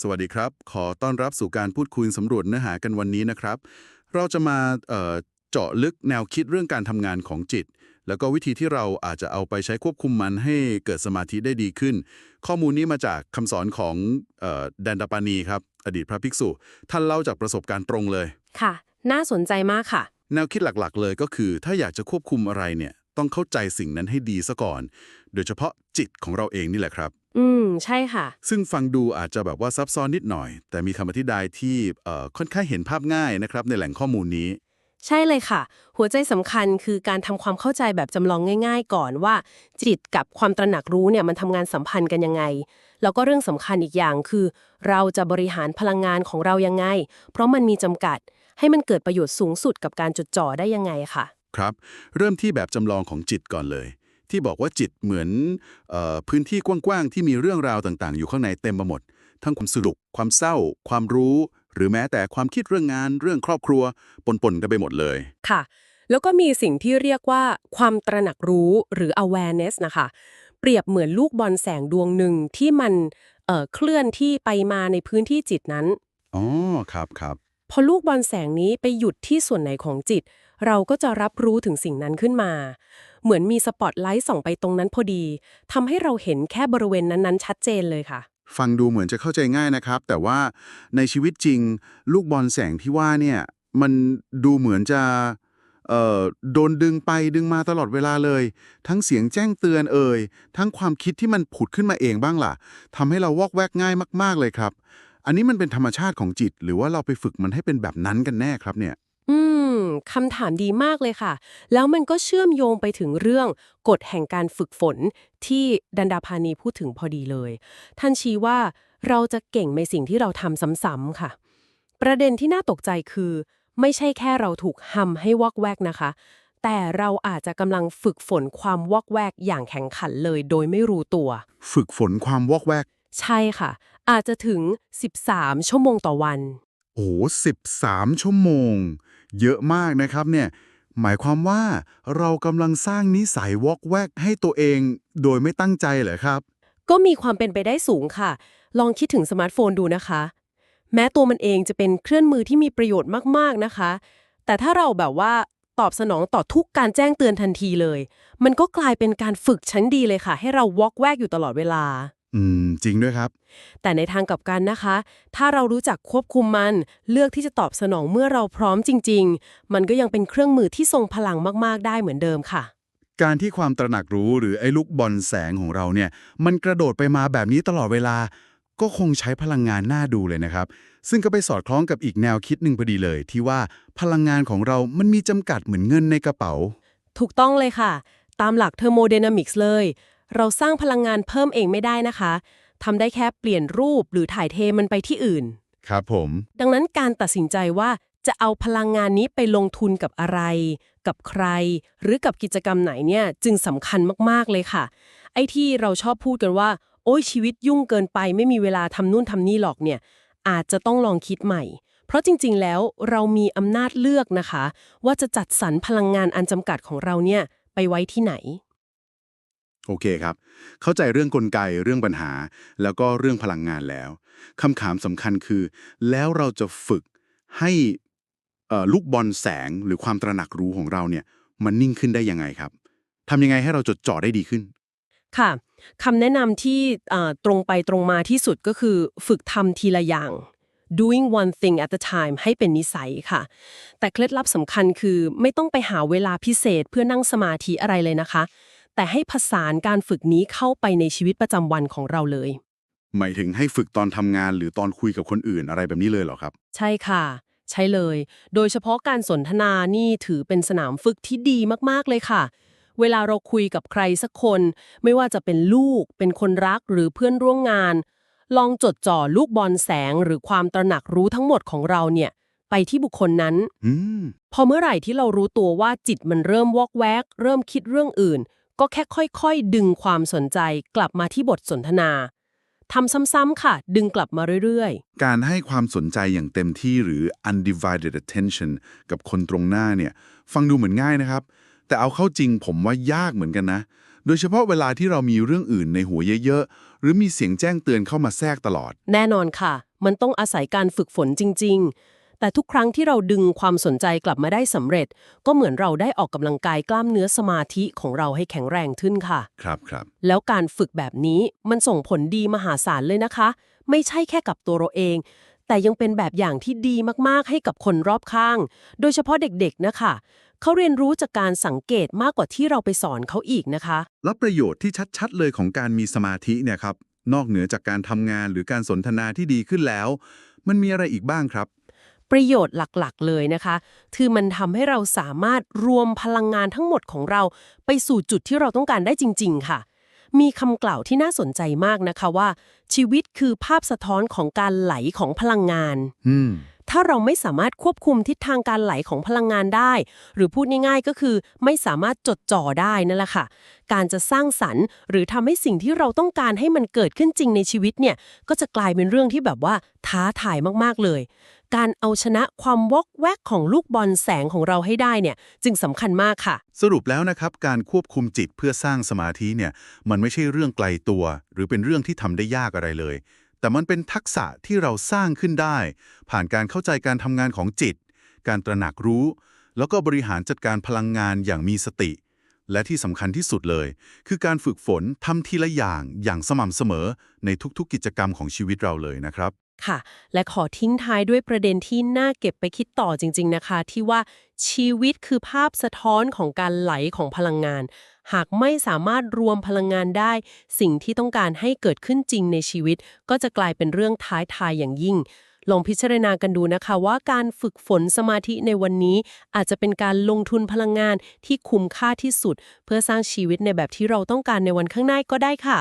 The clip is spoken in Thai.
สวัสดีครับ ขอต้อนรับสู่การพูดคุยสำรวจเนื้อหากันวันนี้นะครับ เราจะมาเอ่อเจาะลึกแนวคิดเรื่องการทำงานของจิต แล้วก็วิธีที่เราอาจจะเอาไปใช้ควบคุมมันให้เกิดสมาธิได้ดีขึ้น ข้อมูลนี้มาจากคำสอนของเอ่อแดนดาปานีครับ อดีตพระภิกษุ ท่านเล่าจากประสบการณ์ตรงเลย ค่ะ น่าสนใจมากค่ะ แนวคิดหลักๆ เลยก็คือ ถ้าอยากจะควบคุมอะไรเนี่ย ต้องเข้าใจสิ่งนั้นให้ดีซะก่อน โดยเฉพาะจิตของเราเองนี่แหละครับ อืม ใช่ค่ะ ซึ่งฟังดูอาจจะแบบว่าซับซ้อนนิดหน่อย แต่มีคำอธิบายที่เอ่อค่อนข้างเห็นภาพง่ายนะครับในแหล่งข้อมูลนี้ ใช่เลยค่ะ หัวใจสำคัญคือการทำความเข้าใจแบบจำลองง่าย ๆ ก่อนว่า จิตกับความตระหนักรู้เนี่ยมันทำงานสัมพันธ์กันยังไง แล้วก็เรื่องสำคัญอีกอย่างคือ เราจะบริหารพลังงานของเรายังไง เพราะมันมีจำกัด ให้มันเกิดประโยชน์สูงสุดกับการจดจ่อได้ยังไงค่ะ ครับ เริ่มที่แบบจำลองของจิตก่อนเลย ที่บอกว่าจิตเหมือนเออพื้นที่กว้างๆที่มีเรื่องราวต่างๆ อยู่ข้างในเต็มไปหมด ทั้งความสนุก ความเศร้า ความรู้ หรือแม้แต่ความคิดเรื่องงาน เรื่องครอบครัว ปนๆกันไปหมดเลย ค่ะ แล้วก็มีสิ่งที่เรียกว่าความตระหนักรู้หรือ awareness นะคะ เปรียบเหมือนลูกบอลแสงดวงหนึ่งที่มันเอ่อเคลื่อนที่ไปมาในพื้นที่จิตนั้นอ๋อครับครับ พอลูกบอลแสงนี้ไปหยุดที่ส่วนไหนของจิต เราก็จะรับรู้ถึงสิ่งนั้นขึ้นมา เหมือนมีสปอตไลท์ส่องไปตรงนั้นพอดีทำให้เราเห็นแค่บริเวณนั้นๆ ชัดเจนเลยค่ะฟังดูเหมือนจะเข้าใจง่ายนะครับ แต่ว่าในชีวิตจริง ลูกบอลแสงที่ว่าเนี่ย มันดูเหมือนจะเอ่อโดนดึงไปดึงมาตลอดเวลาเลย ทั้งเสียงแจ้งเตือนเอ่ยทั้งความคิดที่มันผุดขึ้นมาเองบ้างล่ะทำให้เราวอกแวกง่ายมาก ๆเลยครับ อันนี้มันเป็นธรรมชาติของจิต หรือว่าเราไปฝึกมันให้เป็นแบบนั้นกันแน่ครับเนี่ย อืมคำถามดีมากเลยค่ะ แล้วมันก็เชื่อมโยงไปถึงเรื่องกฎแห่งการฝึกฝนที่ดันดาพานีพูดถึงพอดีเลย ท่านชี้ว่าเราจะเก่งในสิ่งที่เราทำซ้ำๆค่ะ ประเด็นที่น่าตกใจคือ ไม่ใช่แค่เราถูกหำให้วอกแวกนะคะ แต่เราอาจจะกำลังฝึกฝนความวอกแวกอย่างแข็งขันเลย โดยไม่รู้ตัว ฝึกฝนความวอกแวก ใช่ค่ะ อาจจะถึง 13 ชั่วโมงต่อวัน โอ้สิบสามชั่วโมง เยอะมากนะครับเนี่ย หมายความว่าเรากำลังสร้างนิสัยวอกแวกให้ตัวเอง โดยไม่ตั้งใจเหรอครับ ก็มีความเป็นไปได้สูงค่ะ ลองคิดถึงสมาร์ทโฟนดูนะคะ แม้ตัวมันเองจะเป็นเครื่องมือที่มีประโยชน์มากๆนะคะ แต่ถ้าเราแบบว่าตอบสนองต่อทุกการแจ้งเตือนทันทีเลย มันก็กลายเป็นการฝึกชั้นดีเลยค่ะ ให้เราวอกแวกอยู่ตลอดเวลา อืม จริงด้วยครับ แต่ในทางกลับกันนะคะ ถ้าเรารู้จักควบคุมมัน เลือกที่จะตอบสนองเมื่อเราพร้อมจริง ๆ มันก็ยังเป็นเครื่องมือที่ทรงพลังมาก ๆ ได้เหมือนเดิมค่ะ การที่ความตระหนักรู้หรือไอ้ลูกบอลแสงของเราเนี่ย มันกระโดดไปมาแบบนี้ตลอดเวลา ก็คงใช้พลังงานน่าดูเลยนะครับ ซึ่งก็ไปสอดคล้องกับอีกแนวคิดหนึ่งพอดีเลย ที่ว่าพลังงานของเรามันมีจำกัดเหมือนเงินในกระเป๋า ถูกต้องเลยค่ะ ตามหลักเทอร์โมไดนามิกส์เลย เราสร้างพลังงานเพิ่มเองไม่ได้นะคะทำได้แค่เปลี่ยนรูปหรือถ่ายเทมันไปที่อื่น ครับผม ดังนั้นการตัดสินใจว่าจะเอาพลังงานนี้ไปลงทุนกับอะไร กับใคร หรือกับกิจกรรมไหนเนี่ยจึงสำคัญมากๆเลยค่ะ ไอ้ที่เราชอบพูดกันว่า โอ้ยชีวิตยุ่งเกินไปไม่มีเวลาทำนู่นทำนี่หรอกเนี่ย อาจจะต้องลองคิดใหม่ เพราะจริงๆ แล้วเรามีอำนาจเลือกนะคะ ว่าจะจัดสรรพลังงานอันจำกัดของเราเนี่ยไปไว้ที่ไหน โอเคครับ เข้าใจเรื่องกลไกเรื่องปัญหา แล้วก็เรื่องพลังงานแล้วคำถามสำคัญคือ แล้วเราจะฝึกให้ลูกบอลแสงหรือความตระหนักรู้ของเราเนี่ย มันนิ่งขึ้นได้ยังไงครับทำยังไงให้เราจดจ่อได้ดีขึ้น ค่ะคำแนะนำที่ตรงไปตรงมาที่สุดก็คือฝึกทำทีละอย่าง doing one thing at a time ให้เป็นนิสัยค่ะ แต่เคล็ดลับสำคัญคือไม่ต้องไปหาเวลาพิเศษเพื่อนั่งสมาธิอะไรเลยนะคะ แต่ให้ผสานการฝึกนี้เข้าไปในชีวิตประจำวันของเราเลย หมายถึงให้ฝึกตอนทำงานหรือตอนคุยกับคนอื่นอะไรแบบนี้เลยเหรอครับ ใช่ค่ะ ใช่เลย โดยเฉพาะการสนทนานี่ถือเป็นสนามฝึกที่ดีมากๆเลยค่ะ เวลาเราคุยกับใครสักคน ไม่ว่าจะเป็นลูก เป็นคนรักหรือเพื่อนร่วมงาน ลองจดจ่อลูกบอลแสงหรือความตระหนักรู้ทั้งหมดของเราเนี่ยไปที่บุคคลนั้น อืม พอเมื่อไหร่ที่เรารู้ตัวว่าจิตมันเริ่มวอกแวก เริ่มคิดเรื่องอื่น ก็แค่ค่อยๆ ดึงความสนใจกลับมาที่บทสนทนาทำซ้ำๆค่ะ ดึงกลับมาเรื่อยๆ การให้ความสนใจอย่างเต็มที่หรือ undivided attention กับคนตรงหน้าเนี่ย ฟังดูเหมือนง่ายนะครับ แต่เอาเข้าจริงผมว่ายากเหมือนกันนะ โดยเฉพาะเวลาที่เรามีเรื่องอื่นในหัวเยอะๆ หรือมีเสียงแจ้งเตือนเข้ามาแทรกตลอด แน่นอนค่ะ มันต้องอาศัยการฝึกฝนจริง ๆ แต่ทุกครั้งที่เราดึงความสนใจกลับมาได้สำเร็จ ก็เหมือนเราได้ออกกำลังกายกล้ามเนื้อสมาธิของเราให้แข็งแรงขึ้นค่ะ ครับครับ แล้วการฝึกแบบนี้มันส่งผลดีมหาศาลเลยนะคะ ไม่ใช่แค่กับตัวเราเอง แต่ยังเป็นแบบอย่างที่ดีมากๆให้กับคนรอบข้าง โดยเฉพาะเด็กๆนะคะเขาเรียนรู้จากการสังเกตมากกว่าที่เราไปสอนเขาอีกนะคะ แล้วประโยชน์ที่ชัดๆ เลยของการมีสมาธิเนี่ยครับนอกเหนือจากการทำงานหรือการสนทนาที่ดีขึ้นแล้ว มันมีอะไรอีกบ้างครับ ประโยชน์หลักๆ เลยนะคะ คือมันทำให้เราสามารถรวมพลังงานทั้งหมดของเรา ไปสู่จุดที่เราต้องการได้จริง ๆ ค่ะ มีคำกล่าวที่น่าสนใจมากนะคะว่า ชีวิตคือภาพสะท้อนของการไหลของพลังงานอืมถ้าเราไม่สามารถควบคุมทิศทางการไหลของพลังงานได้ หรือพูดง่ายๆ ก็คือไม่สามารถจดจ่อได้นั่นแหละค่ะ การจะสร้างสรรค์ หรือทำให้สิ่งที่เราต้องการให้มันเกิดขึ้นจริงในชีวิตเนี่ย ก็จะกลายเป็นเรื่องที่แบบว่าท้าทายมากๆเลย การเอาชนะความวอกแวกของลูกบอลแสงของเราให้ได้เนี่ย จึงสำคัญมากค่ะ สรุปแล้วนะครับ การควบคุมจิตเพื่อสร้างสมาธิเนี่ย มันไม่ใช่เรื่องไกลตัว หรือเป็นเรื่องที่ทำได้ยากอะไรเลย แต่มันเป็นทักษะที่เราสร้างขึ้นได้ ผ่านการเข้าใจการทำงานของจิต การตระหนักรู้ แล้วก็บริหารจัดการพลังงานอย่างมีสติ และที่สำคัญที่สุดเลย คือการฝึกฝนทำทีละอย่างอย่างสม่ำเสมอในทุกๆกิจกรรมของชีวิตเราเลยนะครับ ค่ะ และขอทิ้งท้ายด้วยประเด็นที่น่าเก็บไปคิดต่อจริง ๆ นะคะ ที่ว่าชีวิตคือภาพสะท้อนของการไหลของพลังงาน หากไม่สามารถรวมพลังงานได้ สิ่งที่ต้องการให้เกิดขึ้นจริงในชีวิต ก็จะกลายเป็นเรื่องท้ายทายอย่างยิ่งลองพิจารณากันดูนะคะว่าการฝึกฝนสมาธิในวันนี้ อาจจะเป็นการลงทุนพลังงานที่คุ้มค่าที่สุด เพื่อสร้างชีวิตในแบบที่เราต้องการในวันข้างหน้าก็ได้ค่ะ